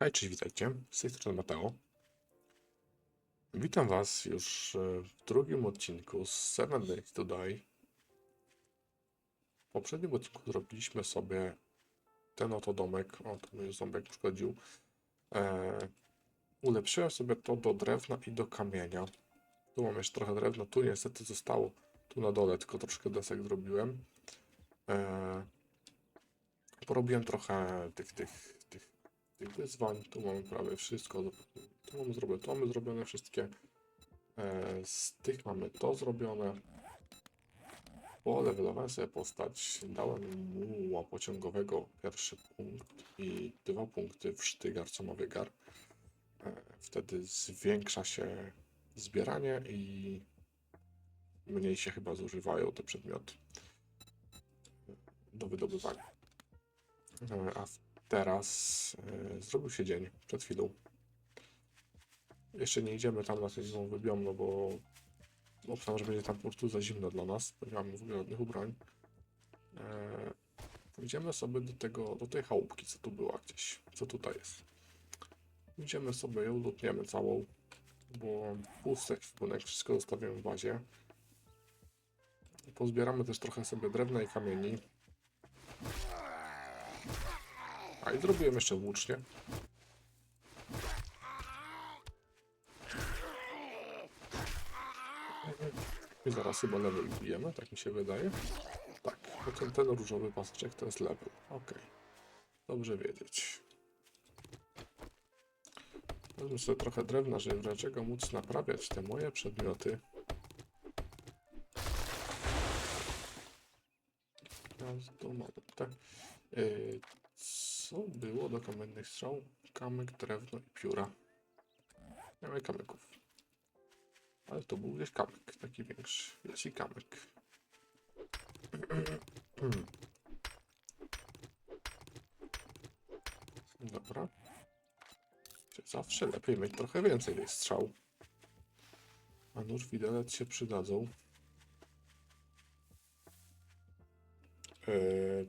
Hej, cześć, witajcie. Z tej strony Mateo. Witam Was już e, w drugim odcinku z Seven Days to Die. W poprzednim odcinku zrobiliśmy sobie ten oto domek. O, to mnie ząbek uszkodził. E, ulepszyłem sobie to do drewna i do kamienia. Tu mam jeszcze trochę drewna, tu niestety zostało tu na dole, tylko troszkę desek zrobiłem. E, porobiłem trochę tych, tych, tych wyzwań. Tu mamy prawie wszystko. Tu mamy zrobione, tu mamy zrobione wszystkie. E, z tych mamy to zrobione. Polewelowałem sobie postać. Dałem muła pociągowego pierwszy punkt i dwa punkty w sztygar, co ma wygar. E, wtedy zwiększa się zbieranie i mniej się chyba zużywają te przedmioty do wydobywania. E, a w teraz e, zrobił się dzień przed chwilą. Jeszcze nie idziemy tam na tę zimą wybiomno, bo obstawiam, że będzie tam po prostu za zimno dla nas, bo nie mamy w ogóle żadnych ubrań. E, Idziemy sobie do tego, do tej chałupki, co tu była gdzieś, co tutaj jest. Idziemy sobie ją, lutniemy całą, bo pusty ekwipunek, wszystko zostawiamy w bazie. Pozbieramy też trochę sobie drewna i kamieni. A i zrobiłem jeszcze włócznie. I zaraz chyba level wbijemy, tak mi się wydaje. Tak, bo ten, ten różowy paseczek to jest level. Ok. Dobrze wiedzieć. Wezmę sobie trochę drewna, żeby w móc naprawiać te moje przedmioty. Raz, tu mamy, tak. Yy, było do kamiennych strzał? Kamyk, drewno i pióra. Nie mamy kamyków. Ale to był gdzieś kamyk, taki większy. Jest i kamyk. Dobra. Zawsze lepiej mieć trochę więcej tych strzał. A nóż widelec się przydadzą. Eee,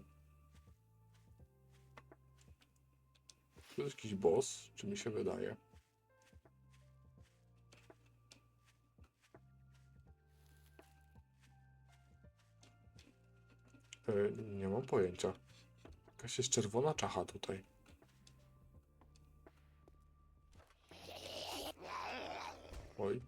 To jest jakiś boss, czy mi się wydaje? E, nie mam pojęcia. Jakaś jest czerwona czacha tutaj. Oj.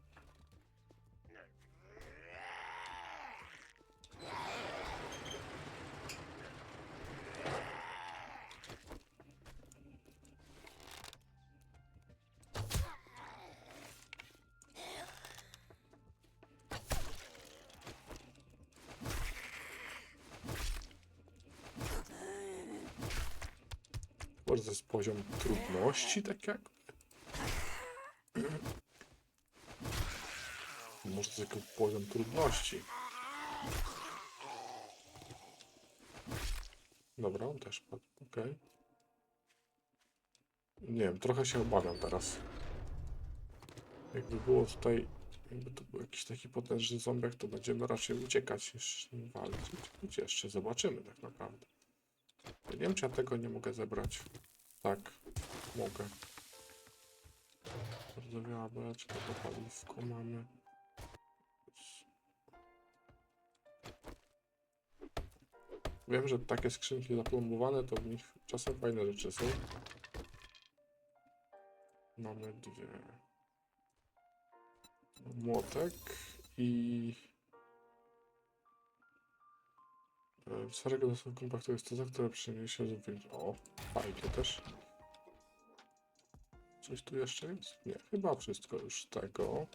Może to jest poziom trudności, tak jak? Może to jest jakiś poziom trudności. Dobra, on też padł, okej. Nie wiem, trochę się obawiam teraz. Jakby było tutaj, jakby to był jakiś taki potężny zombiak, to będziemy raczej uciekać niż walczyć. Jeszcze zobaczymy tak naprawdę. Nie wiem, czy ja tego nie mogę zebrać. Tak, mogę. Rdzewiała beczka, to paliwko mamy. Wiem, że takie skrzynki zaplombowane, to w nich czasem fajne rzeczy są. Mamy dwie. Młotek i Starego dosyć kompaktu jest to, za które przyniesie zupełnie. O, fajnie też. Coś tu jeszcze jest? Nie, chyba wszystko już tego.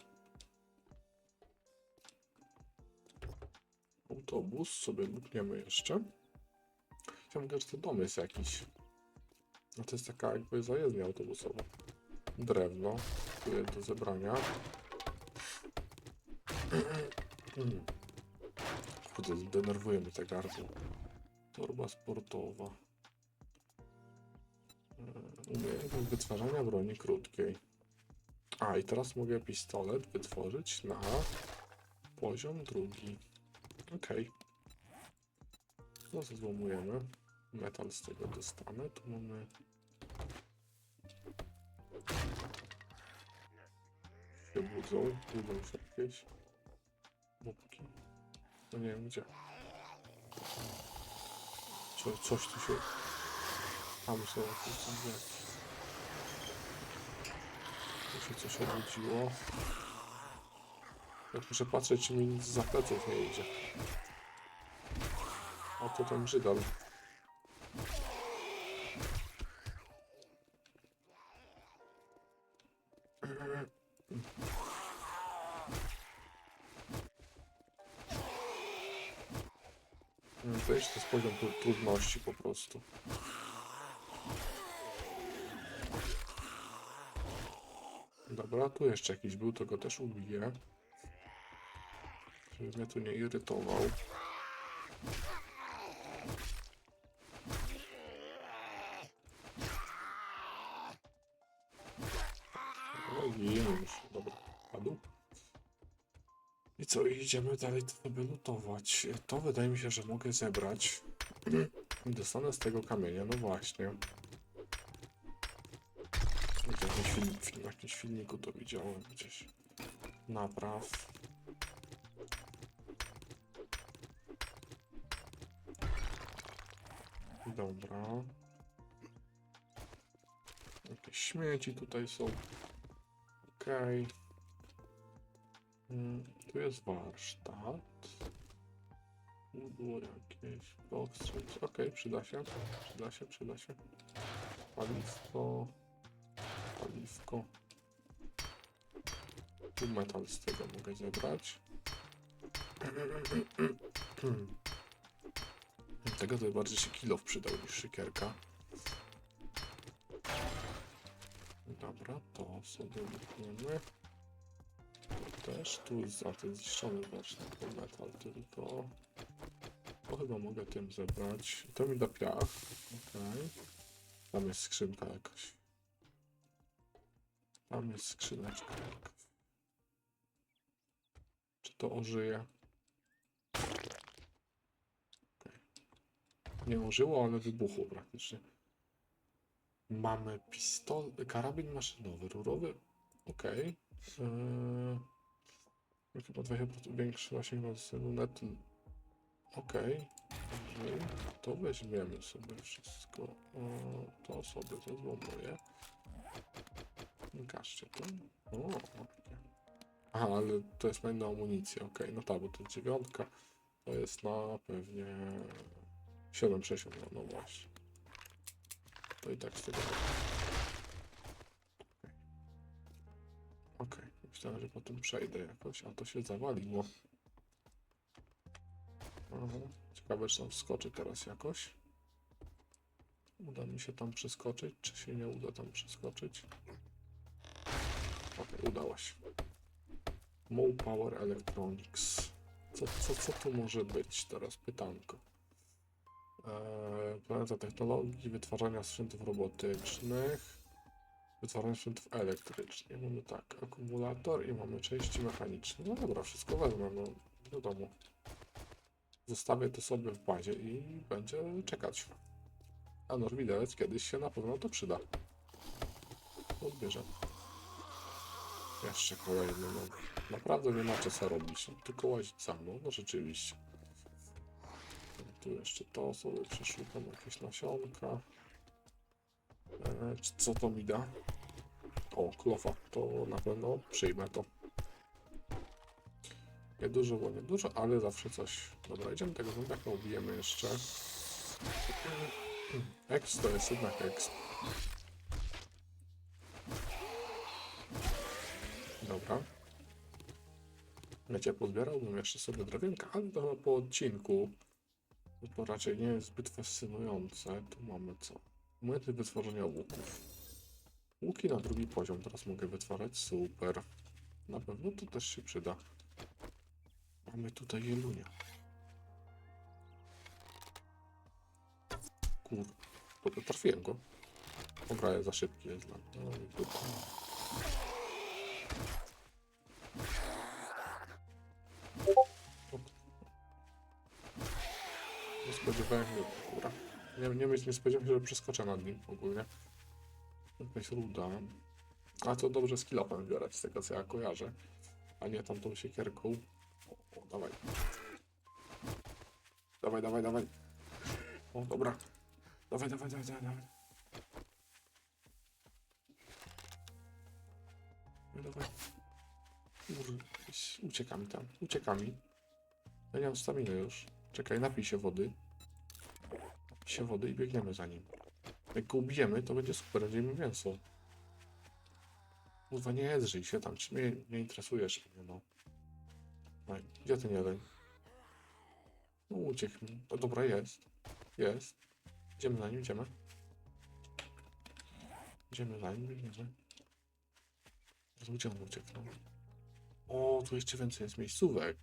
Autobus sobie lukniemy jeszcze. Chciałbym że to dom jest jakiś. No to jest taka jakby zajezdnia autobusowa. Drewno. Tu jest do zebrania. Mm. Kurde, denerwuje mnie te gardło. Torba sportowa. E, Umiejętność wytwarzania broni krótkiej. A, i teraz mogę pistolet wytworzyć na poziom drugi. Okej. No to złomujemy. Metal z tego dostanę. Tu mamy Się budzą, budzą się jakieś mopki. No nie wiem gdzie. Co, coś tu się... Tam są jakieś gdzie. Tu się coś obudziło. Ja muszę patrzeć, czy mi nic za pleców nie idzie. O, to ten Żydal. Poziom tru- trudności po prostu. Dobra, tu jeszcze jakiś był, to go też ubiję. Żeby mnie tu nie irytował. Idziemy dalej to sobie lutować. To wydaje mi się, że mogę zebrać. Dostanę z tego kamienia, no właśnie. W jakimś, film, w jakimś filmiku to widziałem gdzieś. Napraw. Dobra. Jakieś śmieci tutaj są. Okej. Mm, Tu jest warsztat. Było jakieś box. Okej, przyda się. Przyda się, przyda się. Paliwko. Paliwko. Tu metal z tego mogę zebrać. Tego to bardziej się kilof przydał niż szykierka. Dobra, to sobie wypniemy. To też tu jest za ten zniszczony warsztat to metal tylko. To chyba mogę tym zebrać. To mi da piach. Okej. Tam jest skrzynka jakaś. Tam jest skrzyneczka jakaś. Czy to ożyje? Okej. Nie ożyło, ale wybuchło praktycznie. Mamy pistol, karabin maszynowy, rurowy. Okej. Yy, chyba 20% większy zasięg magazynu net. Okej. Dobrze. To weźmiemy sobie wszystko. O, to sobie zezłomuję. Gaszcie to. O, ładnie. Aha, ale to jest na amunicję. Okej, no tak, bo to dziewiątka. To jest na pewnie 7,60. No, no właśnie. To i tak z tego. Myślałem, że potem przejdę jakoś, a to się zawaliło. Aha. Ciekawe, czy tam wskoczy teraz jakoś. Uda mi się tam przeskoczyć, czy się nie uda tam przeskoczyć? Okej, udało się. Mo Power Electronics. Co, co, co tu może być teraz? Pytanko. Eee, planeta technologii, wytwarzania sprzętów robotycznych, wytwarzania sprzętów elektrycznych. Mamy tak, akumulator i mamy części mechaniczne. No dobra, wszystko wezmę, no wiadomo. Zostawię to sobie w bazie i będzie czekać. A noż kiedyś się na pewno to przyda. Odbierze. Jeszcze kolejny, no. Naprawdę nie ma co robić, no, tylko łazić za mną, no rzeczywiście. Tu jeszcze to sobie przeszukam, jakieś nasionka. E, czy co to mi da? O, klofa, to na pewno przyjmę to. Nie dużo, bo nie dużo, ale zawsze coś. Dobra, idziemy tego zombiaka, ubijemy jeszcze. X to jest jednak X. Dobra. Wiecie, pozbierałbym jeszcze sobie drewienka, ale to po odcinku. To raczej nie jest zbyt fascynujące. Tu mamy co? Umiejętność wytworzenia łuków. Łuki na drugi poziom teraz mogę wytwarzać. Super. Na pewno to też się przyda. Mamy tutaj jelunia. Kur... Trafiłem go. Dobra, ja za szybki jest dla mnie. No. Nie spodziewałem się, kurwa. Nie, nie, nie spodziewałem się, że przeskoczę nad nim ogólnie. Jakaś ruda. A to dobrze z kilopem biorę, z tego co ja kojarzę. A nie tamtą siekierką. O, o, dawaj. Dawaj, dawaj, dawaj. O, dobra. Dawaj, dawaj, dawaj, dawaj. dawaj. No dawaj. Kurde, ucieka mi tam, ucieka mi. Ja nie mam staminy już. Czekaj, napij się wody. Się wody i biegniemy za nim. Jak go ubijemy, to będzie super, będziemy mięso. Kurwa, nie jedrzyj się tam, czy mnie nie interesujesz mnie, no. Gdzie ten jeleń? No uciekł mi. No dobra, jest. Jest. Idziemy za nim, idziemy. Idziemy za nim. Teraz Gdzie on uciekł? No. O, tu jeszcze więcej jest miejscówek.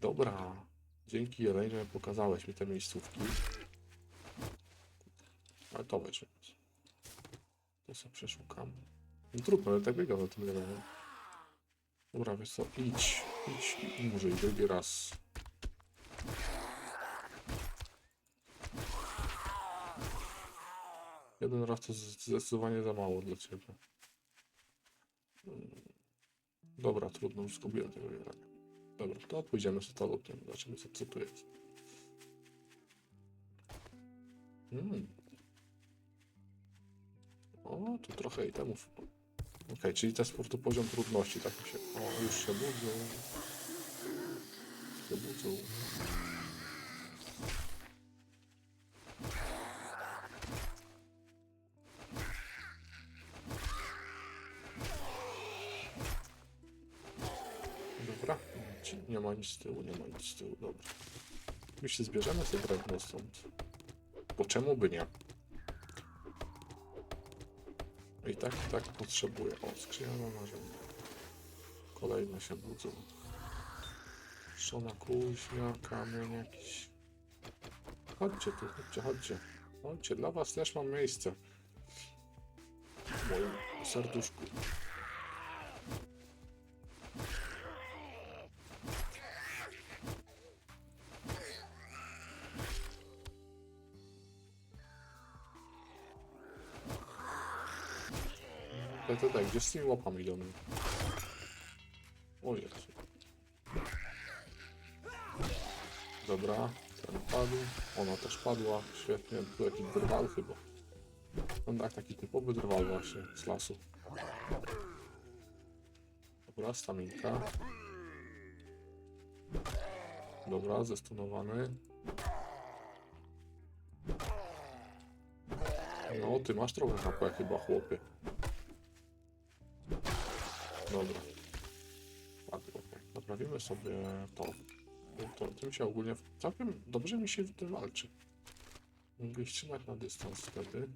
Dobra. Dzięki Jeleń, że pokazałeś mi te miejscówki. Ale to weźmy. To sobie przeszukam. No trudno, ale tak biegam na tym Jeleniem. Dobra, wiesz co, idź. Idź i i drugi raz. Jeden raz to zdecydowanie za mało dla ciebie. Mm. Dobra, trudno, już zgubiłem tego jelenia. Dobra, to pójdziemy z talotem, zobaczymy co, tu jest. Mm. O, tu trochę itemów. Okej, czyli to jest po prostu poziom trudności, tak mi się... O, już się budzą. Się budzą. Dobra, nie ma nic z tyłu, nie ma nic z tyłu, dobra. Jeśli zbierzemy sobie drewno stąd, bo czemu by nie? I tak, tak potrzebuję. O, skrzynia na narzędzia. Kolejne się budzą. Szona kuźnia, kamień jakiś. Chodźcie tu, chodźcie, chodźcie. Chodźcie, dla was też mam miejsce. W moim serduszku. Tak, tak, tak, gdzie z tymi łapami do mnie? O Jezu. Dobra, ten padł. Ona też padła. Świetnie, tu jakiś drwal chyba. No tak, taki typowy drwal właśnie z lasu. Dobra, staminka. Dobra, zestunowany. No, ty masz trochę HP chyba, chłopie. Dobra. Padło. Naprawimy sobie to. To tym się ogólnie całkiem dobrze mi się w tym walczy. Mogę trzymać na dystans wtedy.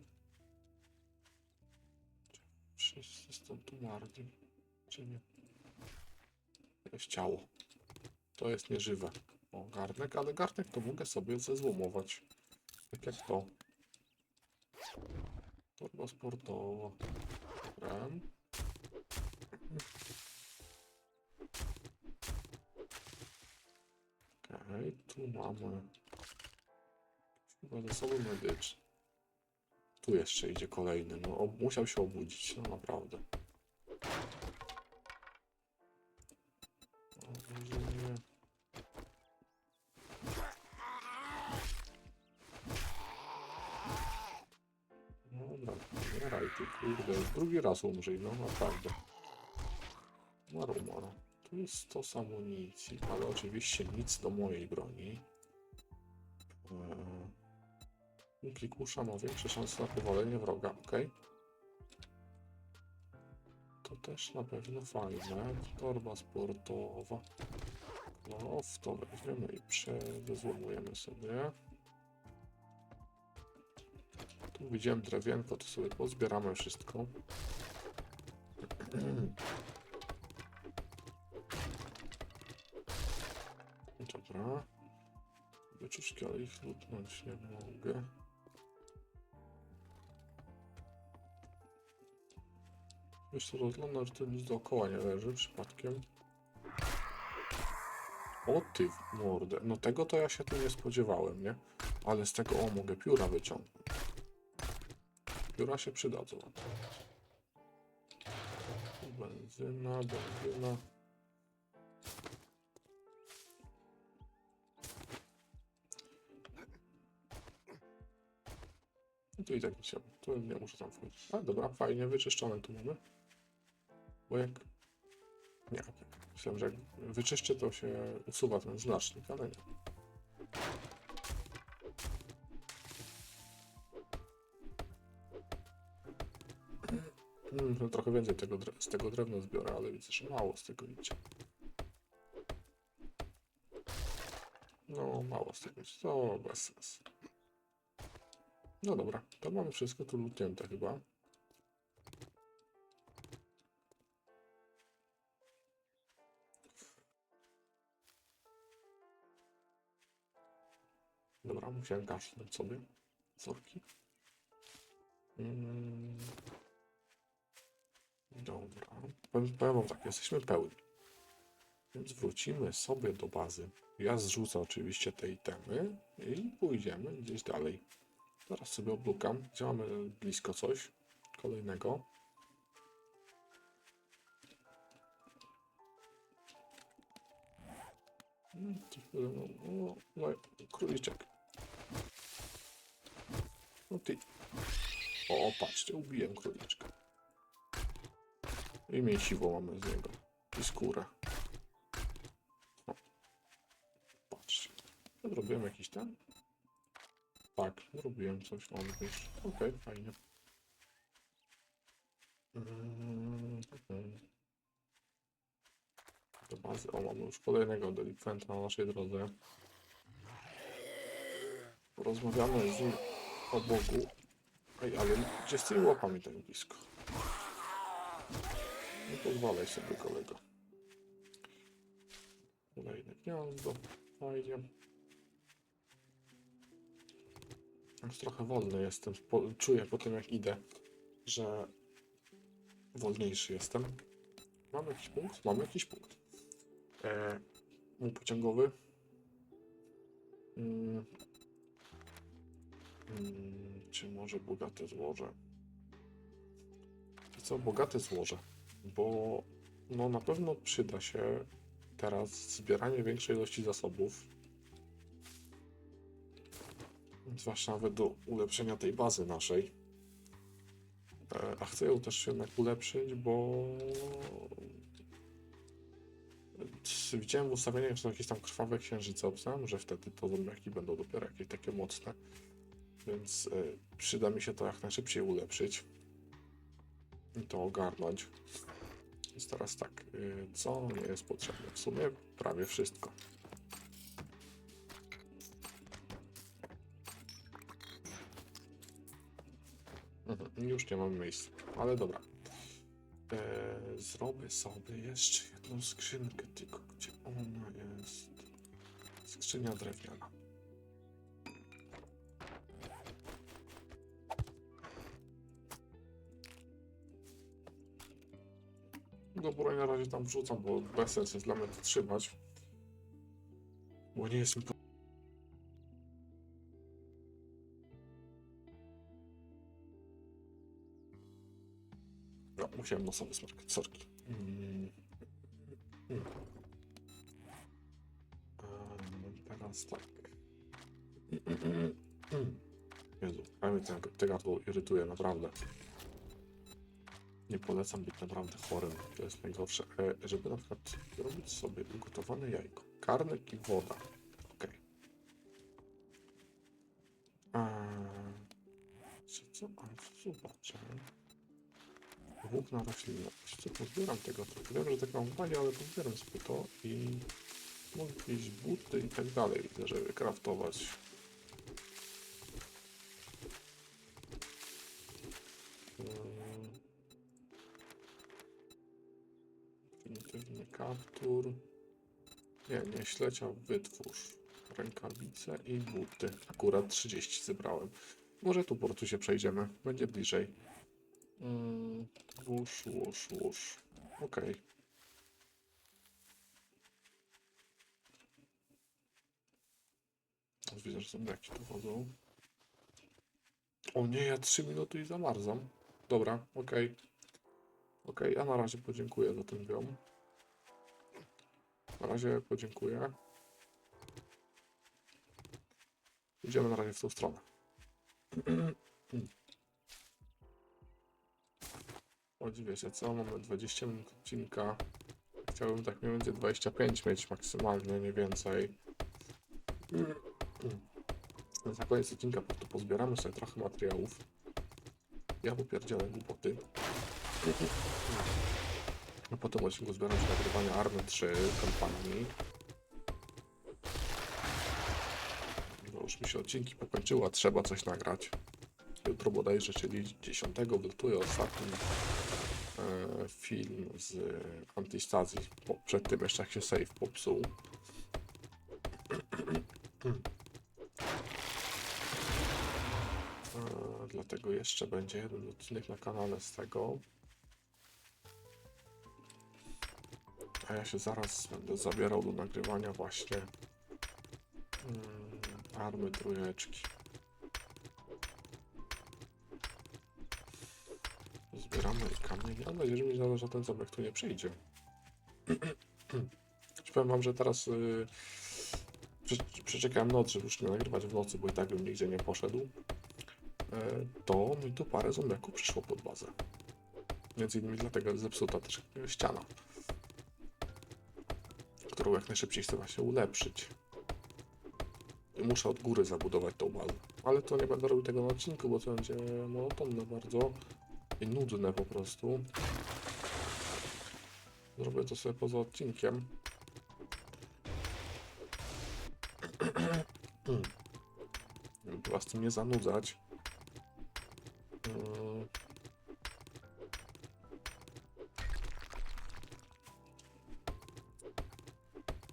Wszyscy stąd umarli. Czy nie? To jest ciało. To jest nieżywe. O, garnek, ale garnek to mogę sobie zezłomować. Tak jak to. Torba sportowa. Ram. Tu mamy chyba zasoby medyczne. Tu jeszcze idzie kolejny. No, musiał się obudzić, no naprawdę. No umieraj ty, kurde. Drugi raz umrzyj, no naprawdę. Maro, maro. Tu jest stos amunicji, ale oczywiście nic do mojej broni. Eee, Klikusza ma większe szanse na powalenie wroga, ok? To też na pewno fajne. Torba sportowa. No, w to weźmiemy i przezłomujemy sobie. Tu widziałem drewienko, to sobie pozbieramy wszystko. Dobra. Wyczuszki, ale ich lutnąć nie mogę. Wiesz co, rozglądam, że to nic dookoła nie leży przypadkiem. O ty mordę. No tego to ja się tu nie spodziewałem, nie? Ale z tego, o, mogę pióra wyciągnąć. Pióra się przydadzą. benzyna, benzyna. Tu i tak nie chciałem. Tu nie muszę tam wchodzić. A dobra, fajnie wyczyszczone tu mamy. Bo jak... Nie, okej. Myślałem, że jak wyczyszczę, to się usuwa ten znacznik, ale nie. Mm, no trochę więcej tego, z tego drewna zbiorę, ale widzę, że mało z tego idzie. No, mało z tego idzie. To bez sensu. No dobra, to mamy wszystko tu lutnięte chyba. Dobra, musiałem kaszlnąć sobie. Sorki. Mm. Dobra. Powiem, wam tak, jesteśmy pełni. Więc wrócimy sobie do bazy. Ja zrzucę oczywiście te itemy i pójdziemy gdzieś dalej. Zaraz sobie oblukam. Gdzie mamy blisko coś kolejnego. Mm, coś powiem, No, no, no, króliczek. No ty. O, patrzcie, ubiłem króliczka. I mięsiwo mamy z niego. I skórę. O. Patrzcie. Zrobiłem jakiś ten? Tak, zrobiłem coś. On już. Okej, fajnie. Mm. Do bazy. O, mamy już kolejnego delikwenta na naszej drodze. Porozmawiamy z o Bogu. Ej, ale gdzie z tymi łapami tak blisko? Nie pozwalaj sobie kolego. Kolejne gniazdo. Fajnie. Już trochę wolny jestem. Czuję po tym jak idę, że wolniejszy jestem. Mamy jakiś punkt? Mamy jakiś punkt. E, mój pociągowy. Mm. Mm, czy może bogate złoże? I co, bogate złoże? Bo no na pewno przyda się teraz zbieranie większej ilości zasobów. Zwłaszcza nawet do ulepszenia tej bazy naszej. E, A chcę ją też jednak ulepszyć, bo e, widziałem w ustawieniach, że są jakieś tam krwawe księżyce. Obstałem, że wtedy to zombiaki będą dopiero jakieś takie mocne. Więc y, przyda mi się to jak najszybciej ulepszyć i to ogarnąć. Więc teraz tak, y, co jest potrzebne? W sumie prawie wszystko. Mhm, już nie mam miejsca, ale dobra. E, zrobię sobie jeszcze jedną skrzynkę, tylko gdzie ona jest? Skrzynia drewniana. Do broń na razie tam wrzucam, bo bez sensu jest dla mnie to trzymać. Bo nie jest musiałem nosowy smarkać, sorki. Mm. Mm. Ehm, teraz tak. Jezu, a mnie ten, te irytuje, naprawdę. Nie polecam być naprawdę chorym, to jest najgorsze. E, żeby na przykład zrobić sobie ugotowane jajko, karnek i woda. Ok. Co, co? A, co zobaczę. Włókna roślinność. Co pozbieram tego trochę. Wiem, że tak mam ale pozbieram sobie to i mogę jakieś buty i tak dalej. Widzę, żeby kraftować. Prymitywny kaptur. Nie, nie ślecia, wytwórz. Rękawice i buty. Akurat 30 zebrałem. Może tu po prostu się przejdziemy. Będzie bliżej. Mm, łóż, łóż, łóż. Okej. Widzę, że zombiaki tu chodzą. O nie, ja 3 minuty i zamarzam. Dobra, okej. Ok, ja na razie podziękuję za ten biom. Na razie podziękuję. Idziemy na razie w tą stronę. Chodź, wiecie co, mamy 20 minut odcinka. Chciałbym tak mniej więcej 25 mieć maksymalnie, nie więcej. Więc na koniec odcinka po prostu pozbieramy sobie trochę materiałów. Ja popierdzielę głupoty. A po tym odcinku zbieram się nagrywania Army 3 kampanii. Bo już mi się odcinki pokończyły, a trzeba coś nagrać. Jutro bodajże, czyli 10 wyltuje ostatni e, film z Antistazji. Po, przed tym jeszcze jak się save popsuł. E, dlatego jeszcze będzie jeden odcinek na kanale z tego. A ja się zaraz będę zabierał do nagrywania właśnie mm, army trójeczki. Zbieramy kamienie. Mam nadzieję, że mi że ten zabieg tu nie przyjdzie. Powiem wam, że teraz yy, prze- przeczekałem noc, żeby już nie nagrywać w nocy, bo i tak bym nigdzie nie poszedł. E, to mi tu parę zombiaków przyszło pod bazę. Między innymi dlatego jest zepsuta też ściana, którą jak najszybciej chcę właśnie ulepszyć. I muszę od góry zabudować tą bazę. Ale to nie będę robił tego na odcinku, bo to będzie monotonne bardzo i nudne po prostu. Zrobię to sobie poza odcinkiem. Żeby was tym nie zanudzać.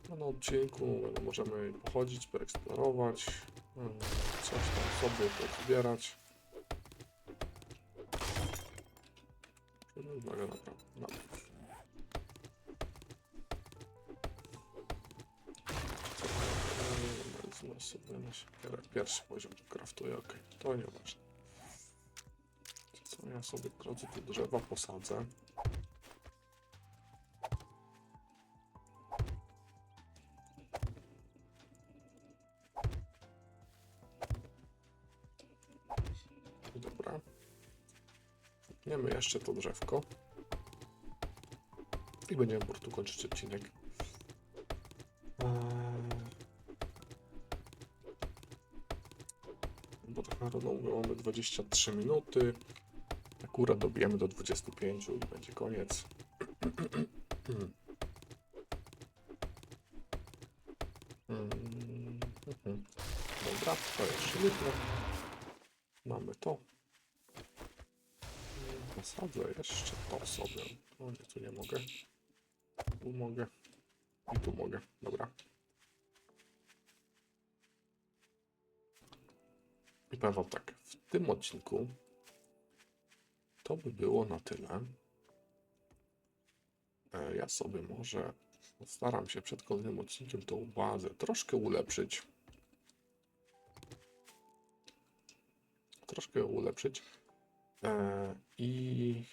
No, na odcinku możemy pochodzić, poeksplorować, yy, coś tam sobie pozbierać. Pierwszy poziom kraftuję, ok, to nieważne. Co ja sobie drodzy tu drzewa posadzę. Dobra. Tniemy jeszcze to drzewko. I będziemy po prostu kończyć odcinek. Mówię, mamy 23 minuty. Akurat dobijemy do 25 i będzie koniec. Dobra, to jeszcze jedno. Mamy to. Posadzę jeszcze to sobie. O nie, tu nie mogę. Tu mogę. I tu mogę. Dobra. I powiem wam tak, w tym odcinku to by było na tyle. E, Ja sobie może postaram się przed kolejnym odcinkiem tą bazę troszkę ulepszyć. Troszkę ją ulepszyć. E, I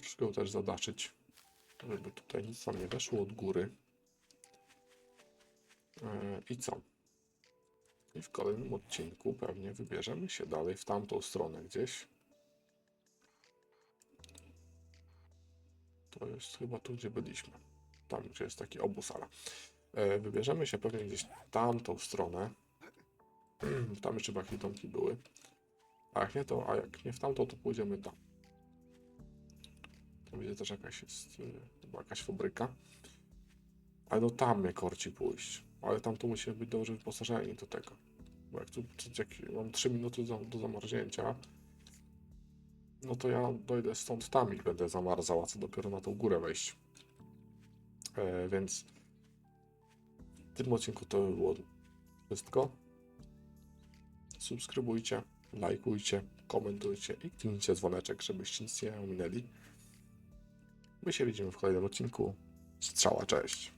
troszkę ją też zadaszyć, żeby tutaj nic nam nie weszło od góry. E, I co? I w kolejnym odcinku pewnie wybierzemy się dalej w tamtą stronę gdzieś. To jest chyba tu, gdzie byliśmy. Tam, gdzie jest taki obóz, ale e, wybierzemy się pewnie gdzieś w tamtą stronę. tam jeszcze domki były. A jak nie to, a jak nie w tamtą, to pójdziemy tam. Tam będzie też jakaś jest, chyba jakaś fabryka. Ale no tam mnie korci pójść. Ale tam to musimy być dobrze wyposażeni do tego. Bo jak tu jak mam 3 minuty do, do zamarznięcia, no to ja dojdę stąd tam i będę zamarzał, a co dopiero na tą górę wejść. E, więc w tym odcinku to by było wszystko. Subskrybujcie, lajkujcie, komentujcie i kliknijcie dzwoneczek, żebyście nic nie ominęli. My się widzimy w kolejnym odcinku. Strzała, cześć.